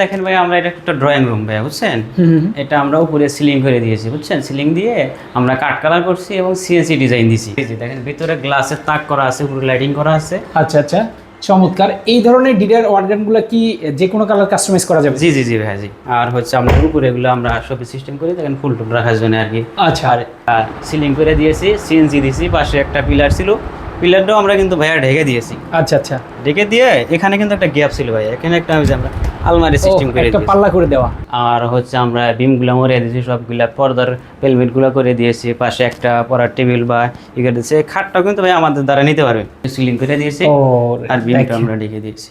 দেখেন ভাই আমরা এটা একটা ড্রয়িং রুম ভাই বুঝছেন? এটা আমরা উপরে সিলিং করে দিয়েছি বুঝছেন? সিলিং দিয়ে আমরা কাট কালার করছি এবং সিএনসি ডিজাইন দিয়েছি দেখেন ভিতরে গ্লাসের তাক করা আছে পুরো লাইটিং করা আছে। আচ্ছা আচ্ছা। চমৎকার। এই ধরনের ডিডার অর্গানগুলো কি যে কোনো কালার কাস্টমাইজ করা যাবে? জি জি জি ভাই জি। আর হচ্ছে আমরা উপরে এগুলো আমরা শপি সিস্টেম করি দেখেন ফুল টুল রাখার জন্য আর কি। আচ্ছা। আর সিলিং করে দিয়েছি সিএনসি দিয়েছি পাশে একটা পিলার ছিল। পিলারটাও আমরা কিন্তু ভাইয়া ঢেকে দিয়েছি। আচ্ছা আচ্ছা। ঢেকে দিয়ে এখানে কিন্তু একটা গ্যাপ ছিল ভাইয়া। এখানে একটা হয়েছে আমরা আলমারি সিস্টেম করে একটা পাল্লা করে দেওয়া। আর হচ্ছে আমরা বিমগুলো মরে দিয়েছি সবগুলা পর্দার পেলমেটগুলো করে দিয়েছি। পাশে একটা পড়ার টেবিল বা ইয়ে দিয়েছি। খাটটাও কিন্তু ভাই আমাদের দ্বারা নিতে পারবে। সিলিং করে দিয়েছি আর বিমটা আমরা ঢেকে দিয়েছি।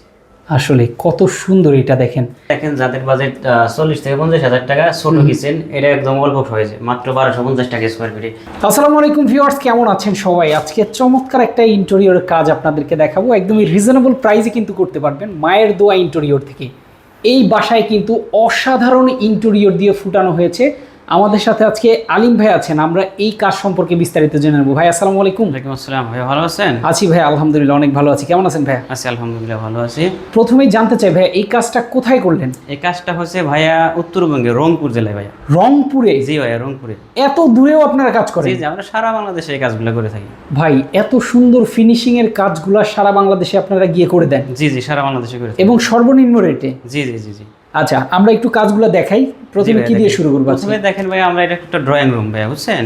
আসলে কত সুন্দর এটা দেখেন। দেখেন যাদের বাজেট চল্লিশ থেকে পঞ্চাশ হাজার টাকা ছোট কিচেন এটা একদম অল্প হয়েছে মাত্র বারোশো পঞ্চাশ টাকা স্কোয়ার ফিটে আসসালামু আলাইকুম ভিউয়ার্স কেমন আছেন সবাই? আজকে চমৎকার একটা ইন্টেরিয়র কাজ আপনাদেরকে দেখাবো। একদমই রিজনেবল প্রাইসে কিন্তু করতে পারবেন মায়ের দোয়া ইন্টেরিয়র থেকে। এই বাসায় কিন্তু অসাধারণ ইন্টেরিয়র দিয়ে ফুটানো হয়েছে। আমাদের সাথে আজকে আলিম ভাই আছেন আমরা এই কাজ সম্পর্কে বিস্তারিত জেনে নেব। ভাই আসসালামু আলাইকুম। ওয়ালাইকুম আসসালাম। ভাই ভালো আছেন? আছি ভাই আলহামদুলিল্লাহ অনেক ভালো আছি। কেমন আছেন ভাই আছি আলহামদুলিল্লাহ ভালো আছি। প্রথমেই জানতে চাই ভাই এই কাজটা কোথায় করলেন? এই কাজটা হচ্ছে ভাইয়া উত্তরবঙ্গে রংপুর জেলায় ভাইয়া। রংপুরে? জি ভাইয়া রংপুরে। এত দূরেও আপনারা কাজ করেন? জি জি আমরা সারা বাংলাদেশে এই কাজগুলো করে থাকি। ভাই এত সুন্দর ফিনিশিং এর কাজগুলো সারা বাংলাদেশে আপনারা গিয়ে করে দেন? জি জি সারা বাংলাদেশে করে এবং সর্বনিম্ন রেটে জি জি জি জি। আচ্ছা আমরা একটু কাজগুলো দেখাই। প্রথমে কি দিয়ে শুরু করব? প্রথমে দেখেন ভাই আমরা এটা একটা ড্রয়িং রুম ভাই বুঝছেন।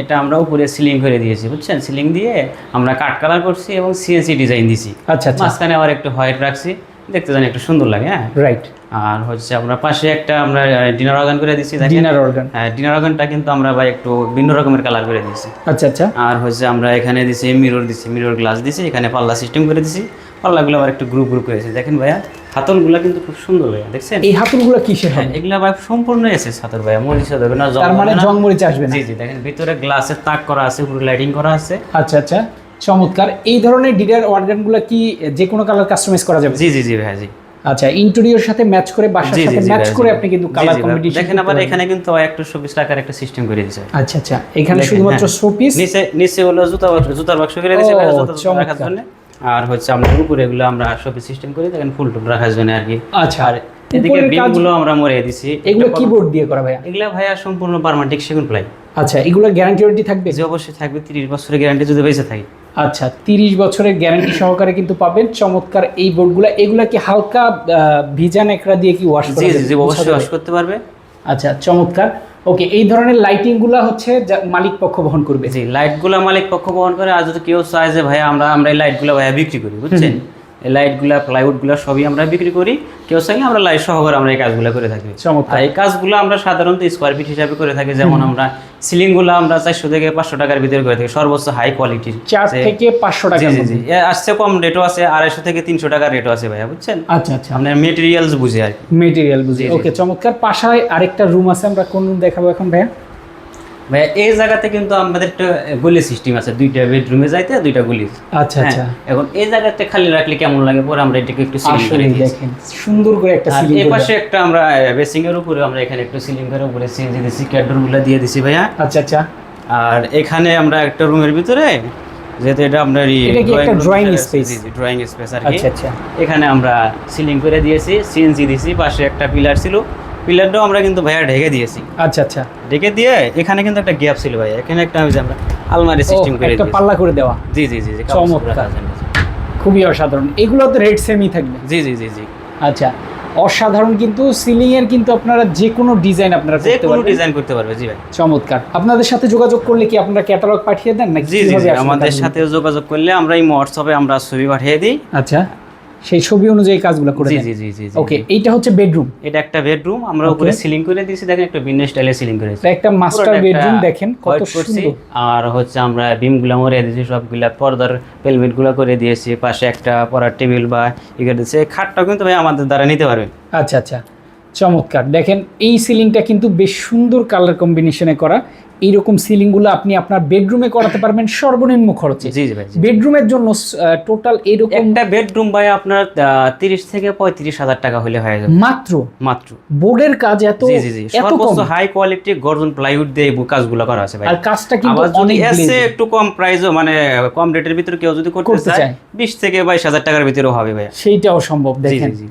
এটা আমরা উপরে সিলিং করে দিয়েছি বুঝছেন? সিলিং দিয়ে আমরা কাট কালার করছি এবং সিএনসি ডিজাইন দিছি। আচ্ছা আচ্ছা। মাঝখানে আবার একটু হোয়াইট রাখছি দেখতে জানি একটু সুন্দর লাগে হ্যাঁ? রাইট আর হচ্ছে আমরা পাশে একটা আমরা ডিনার অর্গান করে দিছি দেখেন? ডিনার অর্গান হ্যাঁ ডিনার অর্গানটা কিন্তু আমরা ভাই একটু ভিন্ন রকমের কালার করে দিয়েছি। আচ্ছা আচ্ছা। আর হচ্ছে আমরা এখানে দিছি মিরর দিছি মিরর গ্লাস দিছি এখানে পাল্লা সিস্টেম করে দিছি। পাল্লাগুলো আবার একটু গ্রুপ গ্রুপ করেছি দেখেন ভাইয়া হাতলগুলো কিন্তু খুব সুন্দর ভাইয়া দেখছেন? এই হাতুলগুলো কিসের হ্যাঁ এগুলা ভাই সম্পূর্ণ এসেছে হাতল ভাইয়া মরিচা দেবে না জং তার মানে জং মরিচ আসবে না। জি জি দেখেন ভিতরে গ্লাসের তাক করা আছে পুরো লাইটিং করা আছে। আচ্ছা আচ্ছা চমৎকার। এই ধরনের ডিনার অর্গানগুলো কি যে কোনো কালার কাস্টমাইজ করা যাবে? জি জি জি ভাইয়া জি। আচ্ছা ইন্টেরিয়র সাথে ম্যাচ করে বাসার সাথে ম্যাচ করে আপনি কিন্তু কালার কম্বিনেশন দেখেন আবার এখানে কিন্তু একটু শোপিস টাকার একটা সিস্টেম করে দিয়েছে। আচ্ছা আচ্ছা এখানে শুধুমাত্র হ্যাঁ। শোপিস নিচে নিচে হলো জুতা জুতার বাক্স করে দিয়েছে জুতা রাখার জন্য। আর হচ্ছে আমরা উপরে এগুলো আমরা শোপিস সিস্টেম করে দেখেন ফুল টুল রাখার জন্য আর কি। আচ্ছা। আর এদিকে বিমগুলো আমরা মরিয়ে দিছি। এগুলো কিবোর্ড দিয়ে করা ভাইয়া? এগুলা ভাইয়া সম্পূর্ণ পারমান্টিক সেগুন প্লাই আচ্ছা এগুলো গ্যারান্টি ওয়ারেন্টি থাকবে? যে অবশ্যই থাকবে তিরিশ বছরের গ্যারান্টি যদি বেঁচে থাকে। আচ্ছা তিরিশ বছরের গ্যারান্টি সহকারে কিন্তু পাবেন। চমৎকার এই বোর্ডগুলো এগুলা কি হালকা ভিজা নেকড়া দিয়ে কি ওয়াশ জি জি জি অবশ্যই ওয়াশ করতে পারবে। আচ্ছা চমৎকার। ওকে এই ধরনের লাইটিংগুলা হচ্ছে মালিক পক্ষ বহন করবে। জি লাইটগুলো মালিক পক্ষ বহন করে আর যদি কেউ চায় যে ভাইয়া আমরা আমরা এই লাইটগুলো ভাইয়া বিক্রি করি বুঝছেন? এই লাইটগুলো প্লাইউডগুলো সবই আমরা বিক্রি করি। কেউ চাইলে আমরা লাইট সহকারে আমরা এই কাজগুলো করে থাকি। আর এই কাজগুলো আমরা সাধারণত স্কোয়ার ফিট হিসাবে করে থাকি যেমন আমরা সিলিংগুলো আমরা চারশো থেকে পাঁচশো টাকার ভিতরে করে থাকি সর্বোচ্চ হাই কোয়ালিটির চার থেকে পাঁচশো টাকা জি জি জি। আসছে কম রেটও আছে আড়াইশো থেকে তিনশো টাকার রেটও আছে ভাইয়া বুঝছেন? আচ্ছা আচ্ছা। আপনার মেটেরিয়ালস বুঝে আর মেটেরিয়াল বুঝি। ওকে চমৎকার। পাশায় আরেকটা রুম আছে আমরা কোন রুম দেখাবো এখন ভাইয়া? ভাইয়া এই জায়গাতে কিন্তু আমাদের একটা গলি সিস্টেম আছে। দুইটা বেডরুমে যাইতে দুইটা গলি। আচ্ছা আচ্ছা। হ্যাঁ, এখন এই জায়গাতে খালি রাখলে কেমন লাগে? পরে আমরা এটাকে একটু সিলিং করে দেখেন সুন্দর করে একটা সিলিং এই পাশে একটা আমরা বেসিং এর উপরে আমরা এখানে একটু সিলিং করে উপরে সিএনজি দিয়ে দিছি ভাইয়া। আচ্ছা আচ্ছা। আর এখানে আমরা একটা রুমের ভিতরে যেহেতু এটা আপনার drawing space? ড্রয়িং স্পেস আর কি। আচ্ছা আচ্ছা। এখানে আমরা সিলিং করে দিয়েছি সিএনজি দিয়েছি পাশে একটা পিলার ছিল। পিলারটাও আমরা কিন্তু ভাইয়া ঢেকে দিয়েছি। আচ্ছা আচ্ছা। ঢেকে দিয়ে এখানে কিন্তু একটা গ্যাপ ছিল ভাইয়া। এখানে একটা যে আমরা আলমারি সিস্টেম করে একটা পাল্লা করে দেওয়া। জি জি জি চমৎকার। খুবই অসাধারণ। এগুলো তো রেট সেমই থাকবে। জি জি জি জি। আচ্ছা অসাধারণ কিন্তু সিলিং এর কিন্তু আপনারা যে কোনো ডিজাইন আপনারা যে কোনো ডিজাইন করতে পারবে জি ভাই। চমৎকার। আপনাদের সাথে যোগাযোগ করলে কি আপনারা ক্যাটালগ পাঠিয়ে দেন নাকি জি জি জি আমাদের সাথে যোগাযোগ করলে আমরা এই হোয়াটসঅ্যাপে আমরা ছবি পাঠিয়ে দিই। আচ্ছা। সেই ছবি অনুযায়ী কাজগুলো করে জি জি জি জি। ওকে এইটা হচ্ছে বেডরুম এটা একটা বেডরুম আমরা উপরে সিলিং করে দিয়েছি দেখেন একটা ভিন্ন স্টাইলে সিলিং করেছি এটা একটা মাস্টার বেডরুম দেখেন কত সুন্দর। আর হচ্ছে আমরা বিমগুলো মরিয়ে দিয়েছি সবগুলা পর্দার পেলমেটগুলো করে দিয়েছি পাশে একটা পড়ার টেবিল বা ইয়ে দিয়েছি। এই খাটটাও কিন্তু ভাই আমাদের দ্বারা নিতে পারবে। আচ্ছা আচ্ছা চমৎকার। দেখেন এই সিলিংটা কিন্তু বেশ সুন্দর কালার কম্বিনেশনে করা। এইরকম সিলিংগুলো আপনি আপনার বেডরুমে করাতে পারবেন সর্বনিম্ন খরচে। জি জি ভাই বেডরুমের জন্য টোটাল এইরকম একটা বেডরুম ভাই আপনার তিরিশ থেকে পঁয়ত্রিশ হাজার টাকা হলে হয়ে যাবে। মাত্র? মাত্র। বোর্ডের কাজ এত জি জি জি। সর্বোচ্চ হাই কোয়ালিটি গর্জন প্লাইউড দিয়ে এই কাজগুলো করা আছে ভাই। আর কাজটা কিন্তু অনেক এসে একটু কম প্রাইসও মানে কম রেটের ভিতরে কেউ যদি করতে চায়। বিশ থেকে বাইশ হাজার টাকার ভিতরেও হবে ভাই। সেইটাও সম্ভব দেখেন জি জি।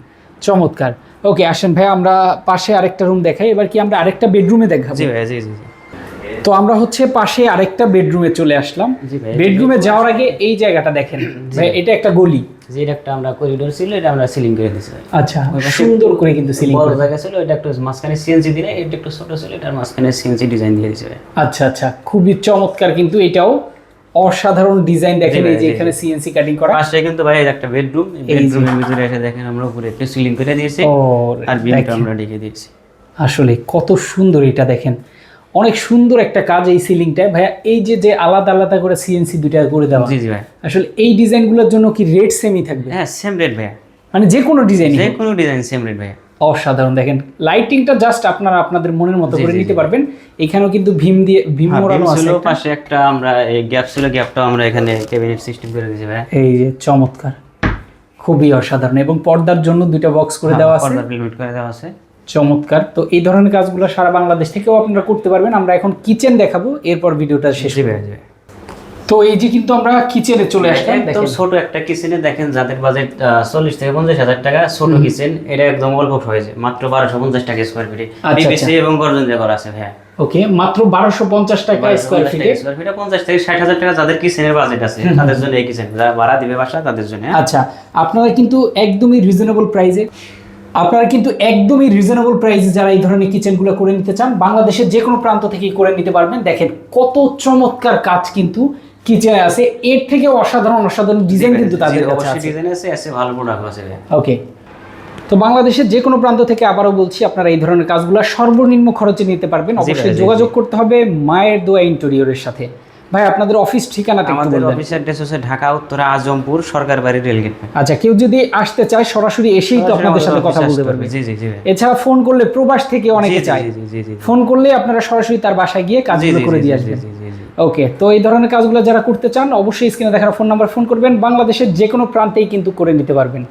চমৎকার। ওকে আসেন ভাই আমরা পাশে আরেকটা রুম দেখাই। এবার কি আমরা আরেকটা বেডরুমে দেখাবো? জি ভাইয়া জি জি জি। তো আমরা হচ্ছে পাশে আরেকটা বেডরুমে চলে আসলাম। বেডরুমে যাওয়ার আগে এই জায়গাটা দেখেন। ভাই এটা একটা গলি। যে একটা আমরা করিডোর ছিল এটা আমরা সিলিং করে দিয়েছি আচ্ছা সুন্দর করে কিন্তু সিলিং বড় জায়গা ছিল এটা একটু মাঝখানে সিএনসি দিলে এটা একটু ছোট ছিল এটার মাঝখানে সিএনসি ডিজাইন দিয়ে দিয়েছে আচ্ছা আচ্ছা খুবই চমৎকার কিন্তু এটাও। অসাধারণ ডিজাইন দেখেন এই যে এখানে সিএনসি কাটিং করা। পাশে কিন্তু ভাই একটা বেডরুম বেডরুমের ভিতরে এসে দেখেন আমরা উপরে একটু সিলিং করে দিয়েছি আর বিমটা আমরা ঢেকে দিয়েছি। আসলে কত সুন্দর এটা দেখেন। অনেক সুন্দর একটা কাজ এই সিলিংটায়। ভাইয়া এই যে যে আলাদা আলাদা করে সিএনসি দুইটা করে দেওয়া জি জি ভাই। আসলে এই ডিজাইনগুলোর জন্য কি রেট সেমই থাকবে? হ্যাঁ সেম রেট ভাইয়া। মানে যে কোনো ডিজাইন যে কোনো ডিজাইন সেম রেট ভাইয়া। অসাধারণ। দেখেন লাইটিংটা জাস্ট আপনারা আপনাদের মনের মতো করে নিতে পারবেন। এখানেও কিন্তু ভীম দিয়ে ভীম হ্যাঁ, মোড়ানো আছে। পাশে একটা আমরা এই গ্যাপ ছিল গ্যাপটাও আমরা এখানে ক্যাবিনেট সিস্টেম করে দিয়েছি ভাইয়া। এই যে চমৎকার। খুবই অসাধারণ। এবং পর্দার জন্য দুইটা বক্স করে দেওয়া আছে। পর্দা প্রিন্ট করে দেওয়া আছে। চমৎকার। তো এই ধরনের কাজগুলো সারা বাংলাদেশ থেকেও আপনারা করতে পারবেন। আমরা এখন কিচেন দেখাবো এরপর ভিডিওটা শেষ জি ভাইয়া। তো এই যে কিন্তু আমরা কিচেনে চলে আসলাম একদম ছোট একটা কিচেনে দেখেন যাদের বাজেট চল্লিশ থেকে পঞ্চাশ হাজার টাকা ছোট কিচেন এটা একদম অল্প হয়েছে মাত্র বারোশো পঞ্চাশ টাকা স্কোয়ার ফিটে আচ্ছা, এবং গর্জন দিয়ে করা আছে ভাইয়া। ওকে মাত্র বারোশো পঞ্চাশ টাকা স্কোয়ার ফিটে স্কোয়ার ফিটে পঞ্চাশ থেকে ষাট হাজার টাকা যাদের কিচেনের বাজেট আছে তাদের জন্য এই কিচেন যারা ভাড়া দিবে বাসা তাদের জন্য হ্যাঁ? আচ্ছা আপনারা কিন্তু একদমই রিজনেবল প্রাইসে আপনারা কিন্তু একদমই রিজনেবল প্রাইসে যারা এই ধরনের কিচেনগুলো করে নিতে চান বাংলাদেশের যে কোনো প্রান্ত থেকেই করে নিতে পারবেন। দেখেন কত চমৎকার কাজ কিন্তু কিচেনে আছে। এর থেকে অসাধারণ অসাধারণ ডিজাইন কিন্তু তাদের কাছে আছে। ডিজাইন আছে আছে ভালো প্রোডাক্ট আছে ওকে তো বাংলাদেশের যে কোনো প্রান্ত থেকে আবারও বলছি আপনারা এই ধরনের কাজগুলো সর্বনিম্ন খরচে নিতে পারবেন। অবশ্যই যোগাযোগ করতে হবে মায়ের দোয়া ইন্টেরিয়রের সাথে। ভাই আপনাদের অফিস ঠিকানাটা আমাদের অফিস অ্যাড্রেস হচ্ছে ঢাকা উত্তরা আজমপুর সরকার বাড়ি রেলগেট আচ্ছা কেউ যদি আসতে চায় সরাসরি এসেই তো আপনাদের সাথে কথা বলতে পারবে। জি জি জি এছাড়া ফোন করলে প্রবাস থেকে অনেকে চায়। ফোন করলে আপনারা সরাসরি তার বাসায় গিয়ে কাজগুলো করে দিয়ে আসবেন। ওকে তো এই ধরনের কাজগুলো যারা করতে চান অবশ্যই স্ক্রিনে দেখার ফোন নাম্বার ফোন করবেন। বাংলাদেশের যে কোনো প্রান্তেই কিন্তু করে নিতে পারবেন।